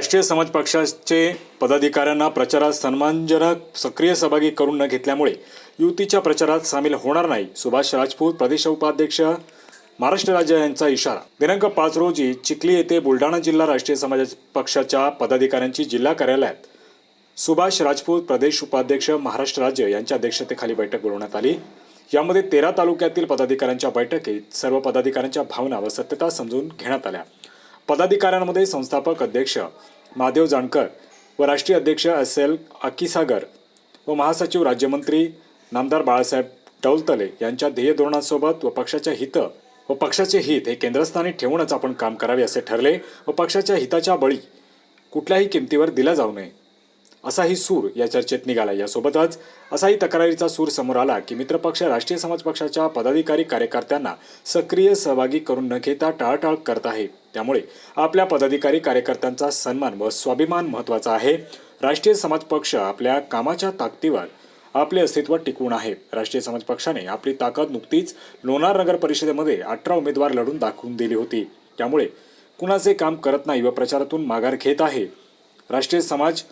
राष्ट्रीय समाज पक्षाचे पदाधिकाऱ्यांना प्रचारात सन्मानजनक सक्रिय सहभागी करून न घेतल्यामुळे युतीच्या प्रचारात सामील होणार नाही. सुभाष राजपूत प्रदेश उपाध्यक्ष महाराष्ट्र राज्य यांचा इशारा. दिनांक पाच रोजी चिखली येथे बुलढाणा जिल्हा राष्ट्रीय समाज पक्षाच्या पदाधिकाऱ्यांची जिल्हा कार्यालयात सुभाष राजपूत प्रदेश उपाध्यक्ष महाराष्ट्र राज्य यांच्या अध्यक्षतेखाली बैठक बोलवण्यात आली. यामध्ये तेरा तालुक्यातील पदाधिकाऱ्यांच्या बैठकीत सर्व पदाधिकाऱ्यांच्या भावना व सत्यता समजून घेण्यात आल्या. पदाधिकाऱ्यांमध्ये संस्थापक अध्यक्ष महादेव जानकर व राष्ट्रीय अध्यक्ष एस एल अक्कीसागर व महासचिव राज्यमंत्री नामदार बाळासाहेब डौलतले यांच्या ध्येय धोरणासोबत व पक्षाच्या हित व पक्षाचे हित हे केंद्रस्थानी ठेवूनच आपण काम करावे असे ठरले व पक्षाच्या हिताच्या बळी कुठल्याही किमतीवर दिला जाऊ नये. असाही सूर या चर्चेत निघाला. यासोबतच असाही तक्रारीचा सूर समोर आला की मित्रपक्ष राष्ट्रीय समाज पक्षाच्या पदाधिकारी कार्यकर्त्यांना सक्रिय सहभागी करून न घेता टाळाटाळ करत आहे. त्यामुळे आपल्या पदाधिकारी कार्यकर्त्यांचा सन्मान व स्वाभिमान महत्त्वाचा आहे. राष्ट्रीय समाज पक्ष आपल्या कामाच्या ताकदीवर आपले अस्तित्व टिकवून आहे. राष्ट्रीय समाज पक्षाने आपली ताकद नुकतीच लोणार नगर परिषदेमध्ये अठरा उमेदवार लढून दाखवून दिली होती. त्यामुळे कुणाचे काम करत नाही व प्रचारातून माघार घेत आहे. राष्ट्रीय समाज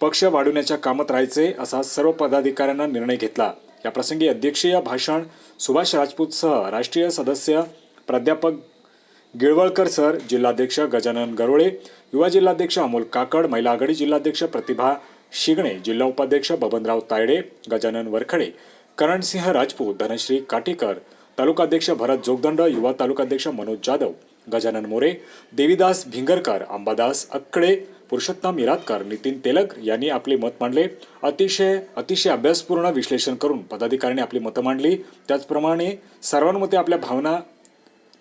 पक्ष वाढवण्याच्या कामात राहायचे असा सर्व पदाधिकाऱ्यांना निर्णय घेतला. या प्रसंगी अध्यक्षीय भाषण सुभाष राजपूतसह राष्ट्रीय सदस्य प्राध्यापक गिळवळकर सर जिल्हाध्यक्ष गजानन गरोळे युवा जिल्हाध्यक्ष अमोल काकड महिला आघाडी जिल्हाध्यक्ष प्रतिभा शिगणे जिल्हा उपाध्यक्ष बबनराव तायडे गजानन वरखडे करणसिंह राजपूत धनश्री काटेकर तालुकाध्यक्ष भरत जोगदंड युवा तालुकाध्यक्ष मनोज जाधव गजानन मोरे देवीदास भिंगरकर अंबादास अक्कडे पुरुषोत्तम इरातकर नितीन तेलक यांनी आपले मत मांडले. अतिशय अतिशय अभ्यासपूर्ण विश्लेषण करून पदाधिकाऱ्यांनी आपली मतं मांडली. त्याचप्रमाणे सर्वांमध्ये आपल्या भावना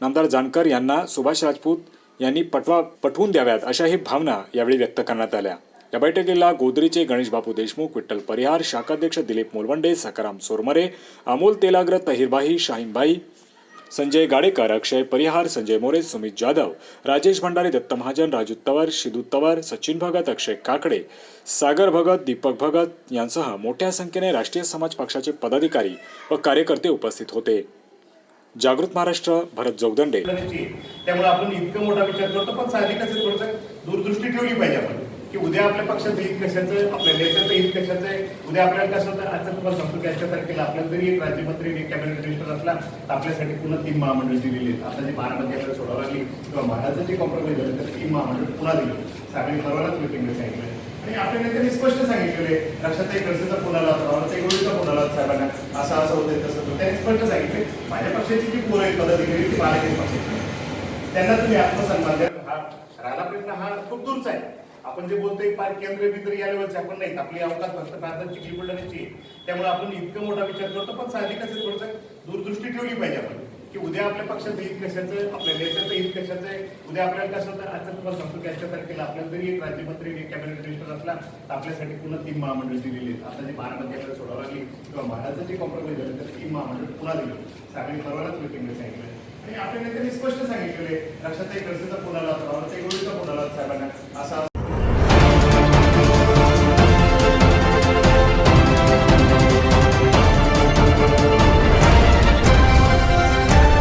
नामदार जानकर यांना सुभाष राजपूत यांनी पटवा पटवून द्याव्यात अशाही भावना यावेळी व्यक्त करण्यात आल्या. या बैठकीला गोदरीचे गणेश बापू देशमुख विठ्ठल परिहार शाखाध्यक्ष दिलीप मोलवंडे सकाराम सोरमरे अमोल तेलाग्र तहिरबाई शाहीनबाई संजय गाडेकर अक्षय परिहार संजय मोरे सुमित जाधव राजेश भंडारे दत्त महाजन राजू तवर शिदू तवर सचिन भगत अक्षय काकडे सागर भगत दीपक भगत यांसह मोठ्या संख्येने राष्ट्रीय समाज पक्षाचे पदाधिकारी व कार्यकर्ते उपस्थित होते. जागृत महाराष्ट्र भरत जोगदंडे. त्यामुळे आपण इतकं मोठा विचार करतो पण साहजिकच थोडंसं दूरदृष्टी ठेवली पाहिजे आपण की उद्या आपल्या पक्षाचं हित कशाचं आपल्या नेत्याचं हित कशाचं आहे उद्या आपल्याला कसं होतं आजचं तुम्हाला सांगतो की आजच्या तारखेला आपल्याला जरी एक राज्यमंत्री एक कॅबिनेट मिनिस्टर असला तर आपल्यासाठी पुन्हा तीन महामंडळ दिलेली आहेत. आता जी बारामती आपल्याला सोडावं लागली किंवा महाराजचं जे कॉम्प्रोमाइज झालं तर तीन महामंडळ पुन्हा दिली. सागरी परवानाच मिटिंगला सांगितलं आणि आपल्या नेत्यांनी स्पष्ट सांगितलेले लक्षात एक गरजेचा पुन्हा आला एक गोळीचा पुन्हा आला साहेबांना असं असं होतं तसं होतं त्यांनी स्पष्ट सांगितलं माझ्या पक्षाची जी पोरं आहेत पदाधिकारी ती बाराशे पक्षाची. त्यांना तुम्ही आत्मसन्मान द्या. हा राणा प्रश्न हा खूप दूरचा आहे. आपण जे बोलतोय फार केंद्र बिंद्र या लेवलचे आपण नाहीत. आपली अवकाश फक्त भारतात चिखली बुलढाण्याची आहे. त्यामुळे आपण इतकं मोठा विचार करतो पण साहजिकच थोडंसं दूरदृष्टी ठेवली पाहिजे आपण. की उद्या आपल्या पक्षाचं हित कशाचं आहे? आपल्या नेत्याचं हित कशाचं आहे? उद्या आपल्याला कसं होतं? आता तुम्हाला सांगतो की आजच्या तारखेला आपल्याला जरी एक राज्यमंत्री एक कॅबिनेट मिनिस्टर असला तर आपल्यासाठी पुन्हा तीन महामंडळ दिलेली आहेत. आता जी बारामती आपल्याला सोडावं लागली किंवा महाराजचं जे कॉम्प्रोमाइज झालं तर तीन महामंडळ पुन्हा दिलं. सागरी परवानाच मिटिंगला सांगितलं. आणि आपल्या नेत्यांनी स्पष्ट सांगितलेले लक्षात एक खर्चाचा पुन्हा लावतो होता रावणाचा गोळीचा पुन्हा आला साहेबांना. असा